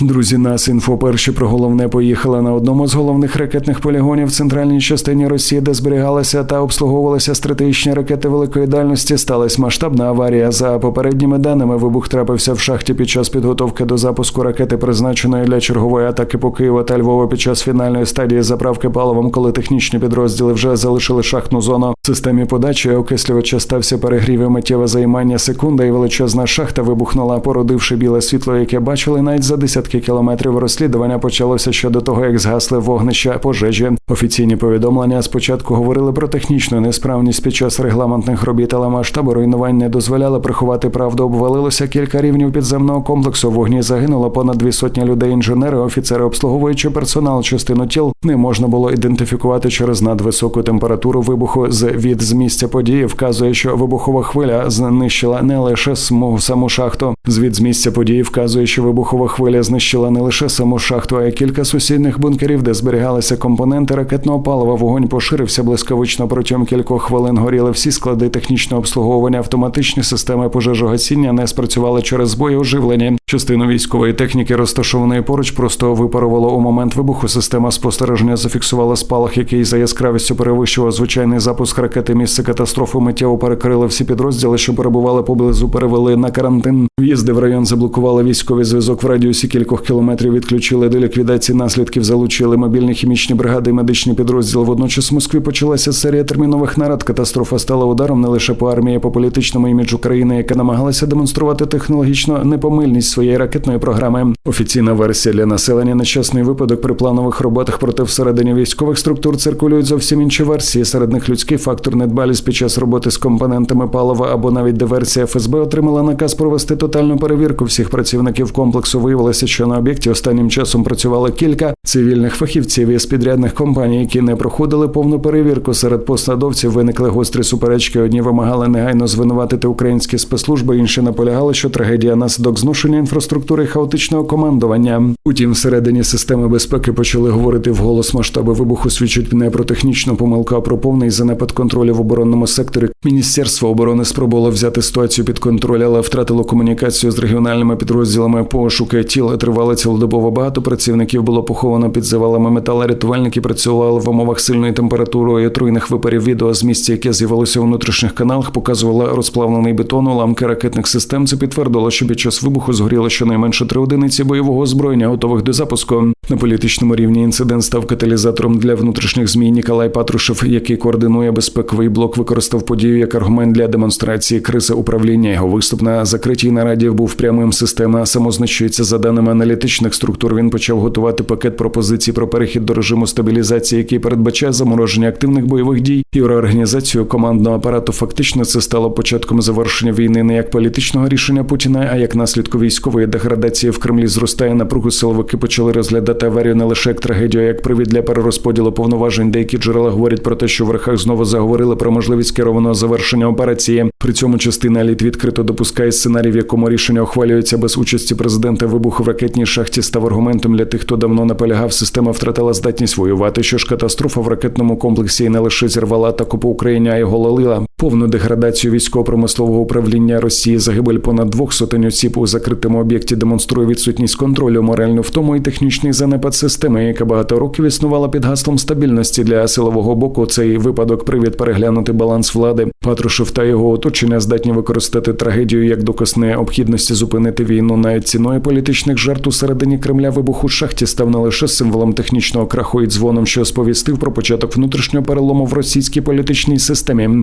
Друзі, нас інфо перші про головне поїхали на одному з головних ракетних полігонів в центральній частині Росії, де зберігалися та обслуговувалися стратегічні ракети великої дальності. Сталася масштабна аварія. За попередніми даними, вибух трапився в шахті під час підготовки до запуску ракети, призначеної для чергової атаки по Києву та Львова під час фінальної стадії заправки паливом, коли технічні підрозділи вже залишили шахтну зону. Системі подачі окислювача стався перегрів і миттєве займання секунда, і величезна шахта вибухнула, породивши біле світло, яке бачили навіть за десятки кілометрів. Розслідування почалося ще до того, як згасли вогнища пожежі. Офіційні повідомлення спочатку говорили про технічну несправність під час регламентних робіт, але масштаби руйнувань не дозволяли приховати правду. Обвалилося кілька рівнів підземного комплексу. Вогні загинуло понад дві сотні людей. Інженери, офіцери, обслуговуючи персонал, частину тіл не можна було ідентифікувати через надвисоку температуру вибуху з від з місця події. Вказує, що вибухова хвиля знищила не лише саму шахту. Звід з місця події вказує, що вибухова хвиля знищила не лише саму шахту, а й кілька сусідних бункерів, де зберігалися компоненти ракетного палива. Вогонь поширився блискавично протягом кількох хвилин. Горіли всі склади технічного обслуговування. Автоматичні системи пожежогасіння не спрацювали через збої оживлення. Частину військової техніки, розташованої поруч, просто випарувало у момент вибуху. Система спостереження зафіксувала спалах, який за яскравістю перевищував звичайний запуск ракети. Місце катастрофи миттєво перекрили всі підрозділи, що перебували поблизу, перевели на карантин. В'їзди в район заблокували військовий зв'язок в радіусі кількох кілометрів. Відключили до ліквідації наслідків, залучили мобільні хімічні бригади, і медичні підрозділи. Водночас в Москві почалася серія термінових нарад. Катастрофа стала ударом не лише по армії, а по політичному іміджу країни, яка намагалася демонструвати технологічну непомильність своєї ракетної програми. Офіційна версія для населення нещасний випадок при планових роботах, проте всередині військових структур циркулюють зовсім інші версії. Серед них людський фактор, недбалість під час роботи з компонентами палива або навіть диверсія ФСБ отримала наказ провести тотальну перевірку всіх працівників комплексу. Виявилося, що на об'єкті останнім часом працювало кілька цивільних фахівців із підрядних компаній, які не проходили повну перевірку. Серед посадовців виникли гострі суперечки. Одні вимагали негайно звинуватити українські спецслужби, інші наполягали, що трагедія наслідок зношення інфраструктури хаотичного командування. Утім, всередині системи безпеки почали говорити вголос масштаби вибуху. Свідчать не про технічну помилку, а про повний занепад контролю в оборонному секторі. Міністерство оборони спробувало взяти ситуацію під контроль, але втратило комунікацію з регіональними підрозділами. Пошуки тіл тривали цілодобово. Багато працівників було поховано під завалами метала. Рятувальники працювали в умовах сильної температури і отруйних випарів. Відео з місця, яке з'явилося у внутрішніх каналах, показувало розплавлений бетон, уламки ракетних систем. Це підтвердило, що під час вибуху згоріло щонайменше три одиниці бойового озброєння, готових до запуску. На політичному рівні інцидент став каталізатором для внутрішніх змін. Ніколай Патрушев, який координує безпековий блок, використав подію як аргумент для демонстрації кризи управління. Його виступ на закритій нараді був прямим. Система самознищується за даними аналітичних структур. Він почав готувати пакет пропозицій про перехід до режиму стабілізації, який передбачає замороження активних бойових дій і реорганізацію командного апарату. Фактично, це стало початком завершення війни не як політичного рішення Путіна, а як наслідку військової деградації в Кремлі зростає напругу. Силовики почали розглядати аварію не лише як трагедію, а як привід для перерозподілу повноважень. Деякі джерела говорять про те, що в верхах знову заговорили про можливість керованого завершення операції. При цьому частина еліт відкрито допускає сценарій, в якому рішення ухвалюється без участі президента. Вибух в ракетній шахті став аргументом для тих, хто давно наполягав. Система втратила здатність воювати. Що ж катастрофа в ракетному комплексі не лише зірвала атаку по Україні, а й гололила. Повну деградацію військово-промислового управління Росії, загибель понад двох сотень осіб у закритому об'єкті демонструє відсутність контролю, моральну втому і технічний занепад системи, яка багато років існувала під гаслом стабільності для силового боку. Цей випадок привід переглянути баланс влади. Патрушев та його оточення здатні використати трагедію як доказ необхідності зупинити війну навіть ціною політичних жертв у середині Кремля. Вибух у шахті став не лише символом технічного краху і дзвоном, що сповістив про початок внутрішнього перелому в російській політичній системі.